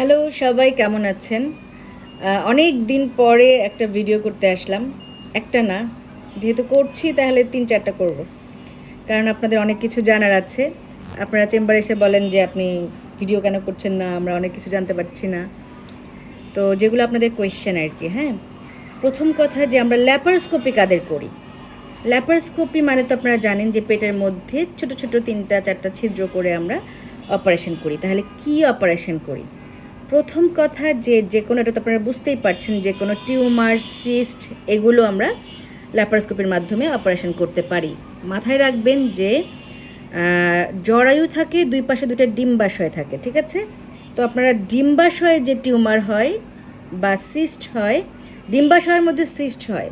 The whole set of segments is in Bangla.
হ্যালো, সবাই কেমন আছেন? অনেক দিন পরে একটা ভিডিও করতে আসলাম। একটা না, যেহেতু করছি তাহলে তিন চারটা করব। কারণ আপনাদের অনেক কিছু জানার আছে। আপনারা চেম্বারে এসে বলেন যে আপনি ভিডিও কেন করছেন না, আমরা অনেক কিছু জানতে পারছি না। তো যেগুলো আপনাদের কোয়েশ্চেন আর কি হ্যাঁ? প্রথম কথা যে আমরা ল্যাপারোস্কোপি কাদের করি? ল্যাপারোস্কোপি মানে তো আপনারা জানেন যে পেটের মধ্যে ছোট ছোট তিনটা, চারটা ছিদ্র করে আমরা অপারেশন করি। তাহলে কি অপারেশন করি? প্রথম কথা যে যে কোনো, এটা তো আপনারা বুঝতেই পারছেন, যে কোনো টিউমার, সিস্ট, এগুলো আমরা ল্যাপারোস্কোপির মাধ্যমে অপারেশন করতে পারি। মাথায় রাখবেন যে জরায়ু থাকে, দুই পাশে দুটো ডিম্বাশয় থাকে, ঠিক আছে? তো আপনারা ডিম্বাশয়ে যে টিউমার হয় বা সিস্ট হয়, ডিম্বাশয়ের মধ্যে সিস্ট হয়।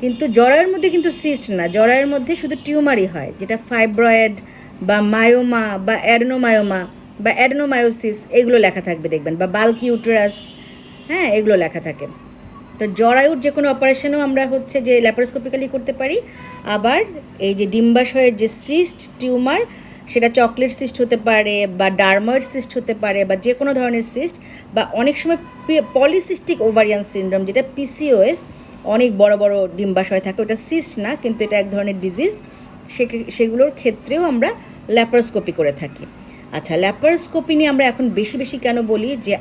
কিন্তু জরায়ের মধ্যে কিন্তু সিস্ট না, জরায়ুর মধ্যে শুধু টিউমারই হয়, যেটা ফাইব্রয়েড বা মায়োমা বা অ্যাডনোমায়োমা বা অ্যাডনোমায়োসিস এগুলো লেখা থাকবে দেখবেন, বা বাল্কি ইউটেরাস হ্যাঁ এগুলো লেখা থাকে। তো জরায়ুর যে কোনো অপারেশনও আমরা হচ্ছে যে ল্যাপারোস্কোপিক্যালি করতে পারি। আবার এই যে ডিম্বাশয়ের যে সিস্ট টিউমার সেটা চকলেট সিস্ট হতে পারে, বা ডার্ময়েড সিস্ট হতে পারে, বা যে কোনো ধরনের সিস্ট বা অনেক সময় পলিসিস্টিক ওভারিয়ান সিন্ড্রোম যেটা পিসিওএস অনেক বড় বড় ডিম্বাশয় থাকে, ওটা সিস্ট না, কিন্তু এটা এক ধরনের ডিজিজ সেগুলোর ক্ষেত্রেও আমরা ল্যাপারোস্কোপি করে থাকি। আচ্ছা ল্যাপারোস্কোপি নিয়ে আমরা এখন বেশি বেশি কেন বলি যে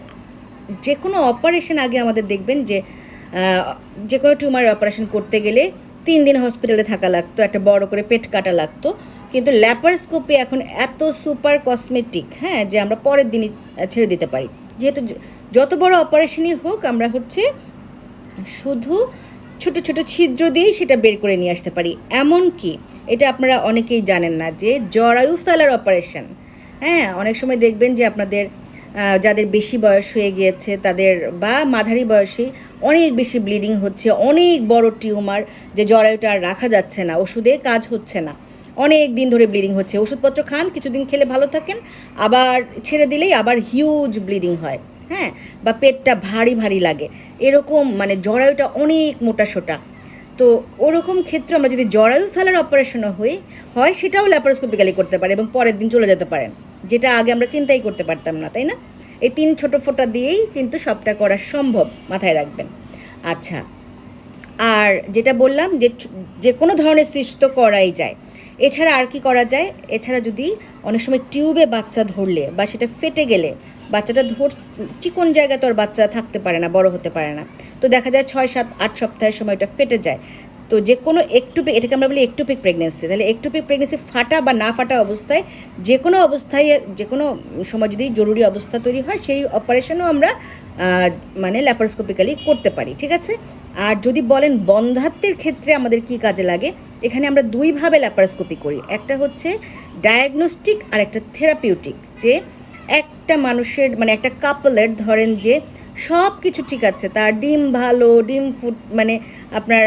যে কোনো অপারেশন আগে আমাদের দেখবেন যে যে কোনো টিউমারের অপারেশন করতে গেলে তিন দিন হসপিটালে থাকা লাগতো, একটা বড় করে পেট কাটা লাগতো। কিন্তু ল্যাপারোস্কোপি এখন এত সুপার কসমেটিক হ্যাঁ যে আমরা পরের দিনই ছেড়ে দিতে পারি। যেহেতু যত বড় অপারেশনই হোক, আমরা হচ্ছে শুধু ছোট ছোট ছিদ্র দিয়েই সেটা বের করে নিয়ে আসতে পারি। এমন কি এটা আপনারা অনেকেই জানেন না যে জরায়ু ফেলার অপারেশন হ্যাঁ অনেক সময় দেখবেন যে আপনাদের যাদের বেশি বয়স হয়ে গিয়েছে, তাদের বা মাঝারি বয়সী অনেক বেশি ব্লিডিং হচ্ছে, অনেক বড় টিউমার যে জরায়ুটা আর রাখা যাচ্ছে না, ওষুধে কাজ হচ্ছে না। অনেক দিন ধরে ব্লিডিং হচ্ছে, ওষুধপত্র খান, কিছুদিন খেলে ভালো থাকেন, আবার ছেড়ে দিলেই আবার হিউজ ব্লিডিং হয় হ্যাঁ বা পেটটা ভারী ভারী লাগে। এরকম মানে জরায়ুটা অনেক মোটা সোটা। তো ওরকম ক্ষেত্রে আমরা যদি জরায়ু ফেলার অপারেশনও হই, হয় সেটাও ল্যাপারোস্কোপিক্যালি করতে পারে এবং পরের দিন চলে যেতে পারেন। যেটা আগে আমরা চিন্তাই করতে পারতাম না, তাই না? এই তিন ছোট ফোঁটা দিয়েই কিন্তু সবটা করা সম্ভব মাথায় রাখবেন। আচ্ছা আর যেটা বললাম যে যে কোনো ধরনের সিস্ট তো করাই যায়। এছাড়া আর কি করা যায়? এছাড়া যদি অনেক সময় টিউবে বাচ্চা ধরলে বা সেটা ফেটে গেলে বাচ্চাটা ধর চিকন জায়গায় তো আর বাচ্চা থাকতে পারে না, বড় হতে পারে না। তো দেখা যায় ছয়, সাত, আট সপ্তাহের সময় ওটা ফেটে যায়। তো যে কোনো একটুপিক এটাকে আমরা বলি একটুপিক প্রেগনেন্সি তাহলে একটুপিক প্রেগনেন্সি ফাটা বা না ফাটা অবস্থায় যে কোনো অবস্থায়, যে কোনো সময় যদি জরুরি অবস্থা তৈরি হয়, সেই অপারেশনও আমরা মানে ল্যাপারোস্কোপিক্যালি করতে পারি, ঠিক আছে? আর যদি বলেন বন্ধাত্বের ক্ষেত্রে আমাদের কি কাজে লাগে, এখানে আমরা দুইভাবে ল্যাপারোস্কোপি করি। একটা হচ্ছে ডায়াগনস্টিক আর একটা থেরাপিউটিক যে একটা মানুষের মানে একটা কাপলের ধরেন যে সব কিছু ঠিক আছে, তার ডিম ভালো, ডিম ফুট মানে আপনার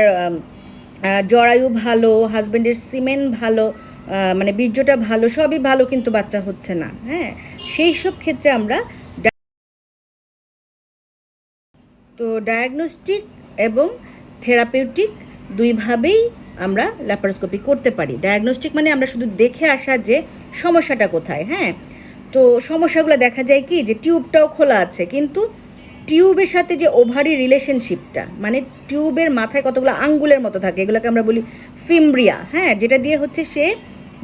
জরায়ু ভালো হাজব্যান্ডের সিমেন্ট ভালো মানে বীর্যটা ভালো, সবই ভালো কিন্তু বাচ্চা হচ্ছে না হ্যাঁ? সেই সব ক্ষেত্রে আমরা তো ডায়াগনস্টিক এবং থেরাপিউটিক দুইভাবেই আমরা ল্যাপারোস্কোপি করতে পারি। ডায়াগনস্টিক মানে আমরা শুধু দেখে আসা যে সমস্যাটা কোথায় হ্যাঁ? তো সমস্যাগুলো দেখা যায় কি? যে টিউবটাও খোলা আছে, কিন্তু টিউবের সাথে যে ওভারি রিলেশনশিপটা মানে টিউবের মাথায় কতগুলো আঙ্গুলের মতো থাকে, এগুলোকে আমরা বলি ফিমব্রিয়া হ্যাঁ যেটা দিয়ে হচ্ছে সে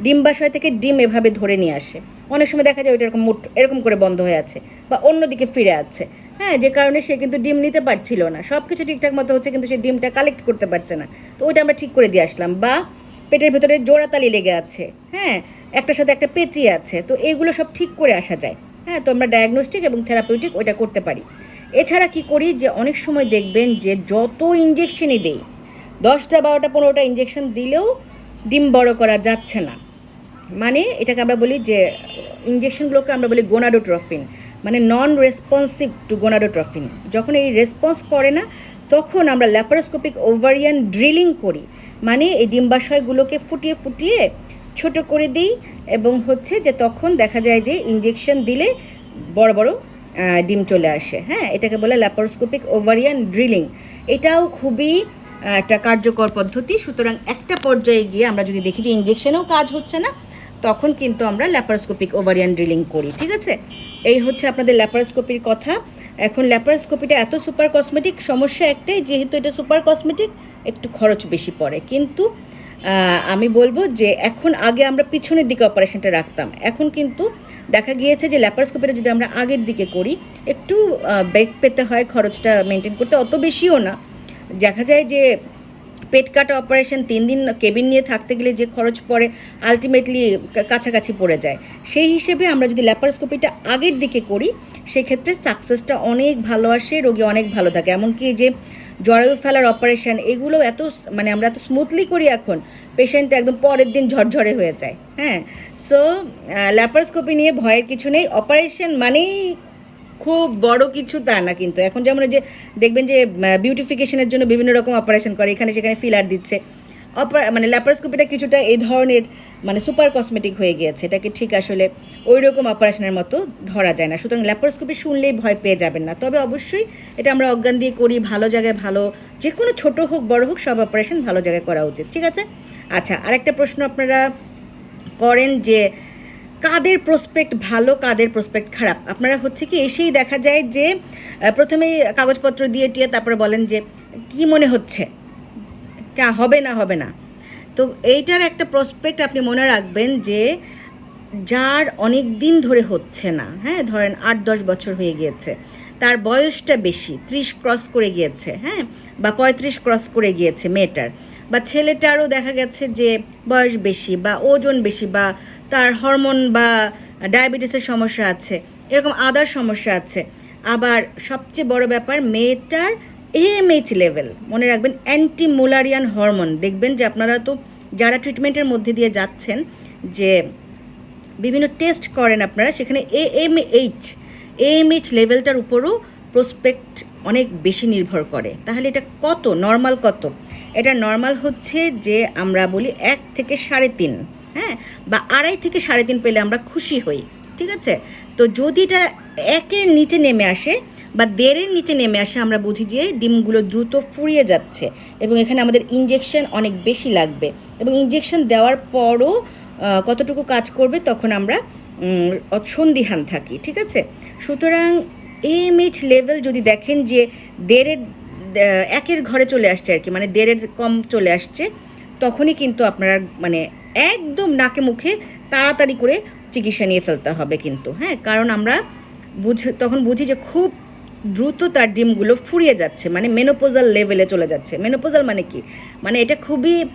ডিম্বাশয় থেকে ডিম এভাবে ধরে নিয়ে আসে। অনেক সময় দেখা যায় ওইটা এরকম মুট এরকম করে বন্ধ হয়ে আছে বা অন্যদিকে ফিরে আছে। হ্যাঁ যে কারণে সে কিন্তু ডিম নিতে পারছিল না। সব কিছু ঠিকঠাক মতো হচ্ছে কিন্তু সে ডিমটা কালেক্ট করতে পারছে না। তো ওইটা আমরা ঠিক করে দিয়ে আসলাম। বা পেটের ভেতরে জোড়াতালি লেগে আছে। হ্যাঁ একটার সাথে একটা পেঁচিয়ে আছে। তো এইগুলো সব ঠিক করে আসা যায়। হ্যাঁ তো আমরা ডায়াগনস্টিক এবং থেরাপিউটিক ওইটা করতে পারি। এছাড়া কি করি যে অনেক সময় দেখবেন যে যত ইঞ্জেকশনই দেই, দশটা, বারোটা, পনেরোটা ইঞ্জেকশন দিলেও ডিম বড় করা যাচ্ছে না। মানে এটাকে আমরা বলি যে ইঞ্জেকশনগুলোকে আমরা বলি গোনাডোট্রফিন মানে নন রেসপন্সিভ টু গোনাডোট্রফিন যখন এই রেসপন্স করে না, তখন আমরা ল্যাপারোস্কোপিক ওভারিয়ান ড্রিলিং করি। মানে এই ডিম্বাশয়গুলোকে ফুটিয়ে ফুটিয়ে ছোট করে দিই এবং হচ্ছে যে তখন দেখা যায় যে ইঞ্জেকশন দিলে বড় বড় ডিম চলে আসে। হ্যাঁ এটাকে বলে ল্যাপারোস্কোপিক ওভারিয়ান ড্রিলিং এটাও খুবই একটা কার্যকর পদ্ধতি। সুতরাং একটা পর্যায়ে গিয়ে আমরা যদি দেখি যে ইঞ্জেকশনেও কাজ হচ্ছে না, তখন কিন্তু আমরা ল্যাপারোস্কোপিক ওভারিয়ান ড্রিলিং করি, ঠিক আছে? এই হচ্ছে আপনাদের ল্যাপারোস্কোপির কথা। এখন ল্যাপারোস্কোপিটা এত সুপার কসমেটিক সমস্যা একটাই, যেহেতু এটা সুপার কসমেটিক একটু খরচ বেশি পড়ে। কিন্তু আমি বলব যে এখন আগে আমরা পিছনের দিকে অপারেশনটা রাখতাম। এখন কিন্তু দেখা গিয়েছে যে ল্যাপারোস্কোপিটা যদি আমরা আগের দিকে করি, একটু বেগ পেতে হয়, খরচটা মেনটেন করতে অত বেশিও না। দেখা যায় যে পেট কাটা অপারেশন তিন দিন কেবিন নিয়ে থাকতে গেলে যে খরচ পড়ে আলটিমেটলি কাছাকাছি পড়ে যায়। সেই হিসেবে আমরা যদি ল্যাপারোস্কোপিটা আগের দিকে করি, সেক্ষেত্রে সাকসেসটা অনেক ভালো আসে, রোগী অনেক ভালো থাকে। এমনকি যে জরায়ু ফেলার অপারেশান এগুলো এত মানে আমরা এত স্মুথলি করি এখন পেশেন্ট একদম পরের দিন ঝরঝরে হয়ে যায় হ্যাঁ? সো ল্যাপারোস্কোপি নিয়ে ভয়ের কিছু নেই অপারেশন মানেই খুব বড় কিছু তা না কিন্তু। এখন যেমন যে দেখবেন যে বিউটিফিকেশনের জন্য বিভিন্ন রকম অপারেশন করে, এখানে সেখানে ফিলার দিচ্ছে। অপার মানে ল্যাপারোস্কোপিটা কিছুটা এই ধরনের মানে সুপার কসমেটিক হয়ে গিয়েছে। এটাকে ঠিক আসলে ওই রকম অপারেশনের মতো ধরা যায় না। সুতরাং ল্যাপারোস্কোপি শুনলেই ভয় পেয়ে যাবেন না। তবে অবশ্যই এটা আমরা অজ্ঞান দিয়ে করি, ভালো জায়গায় ভালো যে কোনো ছোটো হোক, বড় হোক, সব অপারেশন ভালো জায়গায় করা উচিত। ঠিক আছে? আচ্ছা আরেকটা প্রশ্ন আপনারা করেন যে, কাদের প্রসপেক্ট ভালো, কাদের প্রসপেক্ট খারাপ? আপনারা হচ্ছে কি এসেই দেখা যায় যে প্রথমেই কাগজপত্র দিয়ে টিয়ে তারপরে বলেন যে, কি মনে হচ্ছে? কা, হবে না হবে না। তো এইটার একটা প্রসপেক্ট আপনি মনে রাখবেন যে, যার অনেক দিন ধরে হচ্ছে না হ্যাঁ ধরেন আট, দশ বছর হয়ে গিয়েছে, তার বয়সটা বেশি, ত্রিশ ক্রস করে গিয়েছে হ্যাঁ বা পঁয়ত্রিশ ক্রস করে গিয়েছে মেয়েটার, বা ছেলেটারও দেখা গেছে যে বয়স বেশি, বা ওজন বেশি, বা তার হরমোন বা ডায়াবেটিসের সমস্যা আছে, এরকম আদার সমস্যা আছে। আবার সবচেয়ে বড় ব্যাপার, মেয়েটার এএমএইচ লেভেল মনে রাখবেন অ্যান্টি মোলারিয়ান হরমোন দেখবেন যে আপনারা তো যারা ট্রিটমেন্টের মধ্যে দিয়ে যাচ্ছেন, যে বিভিন্ন টেস্ট করেন আপনারা, সেখানে এ এম এইচ এএমএইচ লেভেলটার উপরও প্রসপেক্ট অনেক বেশি নির্ভর করে। তাহলে এটা কত? নর্মাল কত? এটা নর্মাল হচ্ছে যে আমরা বলি এক থেকে সাড়ে তিন হ্যাঁ? বা আড়াই থেকে সাড়ে তিন পেলে আমরা খুশি হই, ঠিক আছে? তো যদি এটা একের নিচে নেমে আসে বা দেড়ের নিচে নেমে আসে, আমরা বুঝি যে ডিমগুলো দ্রুত ফুরিয়ে যাচ্ছে এবং এখানে আমাদের ইঞ্জেকশন অনেক বেশি লাগবে এবং ইঞ্জেকশন দেওয়ার পরও কতটুকু কাজ করবে তখন আমরা সন্দিহান থাকি, ঠিক আছে? সুতরাং এএমএইচ লেভেল যদি দেখেন যে দেড়ের একের ঘরে চলে আসছে আর কি মানে দেড়ের কম চলে আসছে, তখনই কিন্তু আপনারা মানে একদম নাকে মুখে তাড়াতাড়ি করে চিকিৎসা নিয়ে ফেলতে হবে কিন্তু হ্যাঁ? কারণ আমরা বুঝ, তখন বুঝি যে খুব দ্রুত তার ডিমগুলো ফুরিয়ে যাচ্ছে মানে মেনোপোজাল লেভেলে চলে যাচ্ছে। মেনোপোজাল মানে কি? মানে এটা খুবই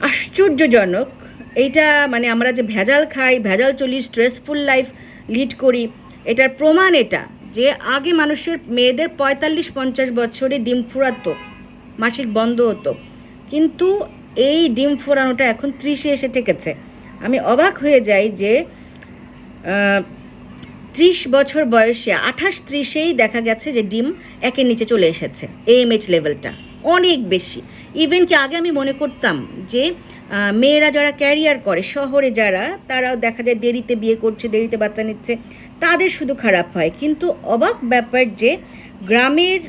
আশ্চর্যজনক। এইটা মানে আমরা যে ভেজাল খাই, ভেজাল চলি স্ট্রেসফুল লাইফ লিড করি, এটার প্রমাণ এটা যে আগে মানুষের মেয়েদের পঁয়তাল্লিশ, পঞ্চাশ বছরে ডিম ফুরাতো মাসিক বন্ধ হতো। কিন্তু এই ডিম ফোরানোটা এখন ত্রিশে এসে ঠেকেছে। আমি অবাক হয়ে যাই যে ত্রিশ বছর বয়সে আঠাশ ত্রিশেই দেখা গেছে যে ডিম একের নিচে চলে এসেছে এএমএইচ লেভেলটা অনেক বেশি। ইভেন কি আগে আমি মনে করতাম যে মেয়েরা যারা ক্যারিয়ার করে, শহরে যারা, তারাও দেখা যায় দেরিতে বিয়ে করছে, দেরিতে বাচ্চা নিচ্ছে, তাদের শুধু খারাপ হয়। কিন্তু অবাক ব্যাপার যে, গ্রামের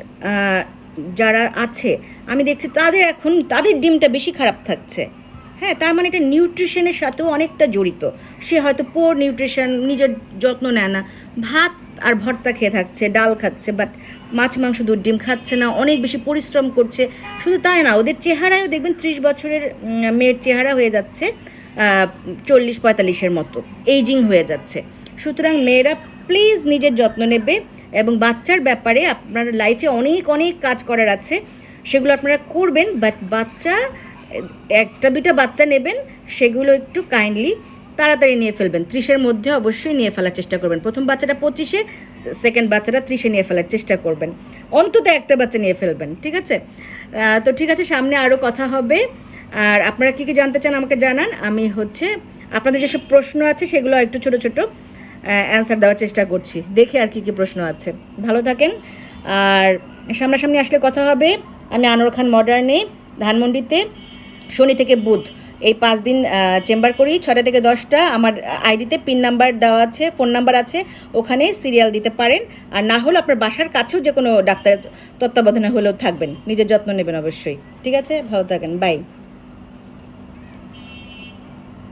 যারা আছে, আমি দেখছি তাদের এখন, তাদের ডিমটা বেশি খারাপ থাকছে। হ্যাঁ তার মানে এটা নিউট্রিশনের সাথেও অনেকটা জড়িত। সে হয়তো পোর নিউট্রিশন নিজের যত্ন নেয় না। ভাত আর ভর্তা খেয়ে থাকছে, ডাল খাচ্ছে বাট মাছ, মাংস, দুধ, ডিম খাচ্ছে না, অনেক বেশি পরিশ্রম করছে। শুধু তাই না, ওদের চেহারায়ও দেখবেন ত্রিশ বছরের মেয়ের চেহারা হয়ে যাচ্ছে চল্লিশ, পঁয়তাল্লিশের মতো। এইজিং হয়ে যাচ্ছে। সুতরাং মেয়েরা প্লিজ নিজের যত্ন নেবে এবং বাচ্চার ব্যাপারে আপনার লাইফে অনেক অনেক কাজ করার আছে। সেগুলো আপনারা করবেন বাট বাচ্চা একটা দুইটা বাচ্চা নেবেন, সেগুলো একটু কাইন্ডলি তাড়াতাড়ি নিয়ে ফেলবেন। ত্রিশের মধ্যে অবশ্যই নিয়ে ফেলার চেষ্টা করবেন। প্রথম বাচ্চাটা পঁচিশে সেকেন্ড বাচ্চাটা ত্রিশে নিয়ে ফেলার চেষ্টা করবেন। অন্তত একটা বাচ্চা নিয়ে ফেলবেন, ঠিক আছে? তো ঠিক আছে, সামনে আরও কথা হবে। আর আপনারা কী কী জানতে চান আমাকে জানান। আমি হচ্ছে, আপনাদের যেসব প্রশ্ন আছে সেগুলো একটু ছোট ছোট অ্যান্সার দেওয়ার চেষ্টা করছি। দেখি আর কি কি প্রশ্ন আছে। ভালো থাকেন। আর সামনাসামনি আসলে কথা হবে। আমি আনোয়ার খান মডার্নে ধানমন্ডিতে। শনি থেকে বুধ। এই পাঁচ দিন চেম্বার করি, ছটা থেকে দশটা। আমার আইডিতে পিন নাম্বার দেওয়া আছে, ফোন নাম্বার আছে, ওখানে সিরিয়াল দিতে পারেন। আর না হলে আপনার বাসার কাছেও যে কোনো ডাক্তারের তত্ত্বাবধানে হলেও থাকবেন। নিজের যত্ন নেবেন অবশ্যই। ঠিক আছে? ভালো থাকেন। বাই।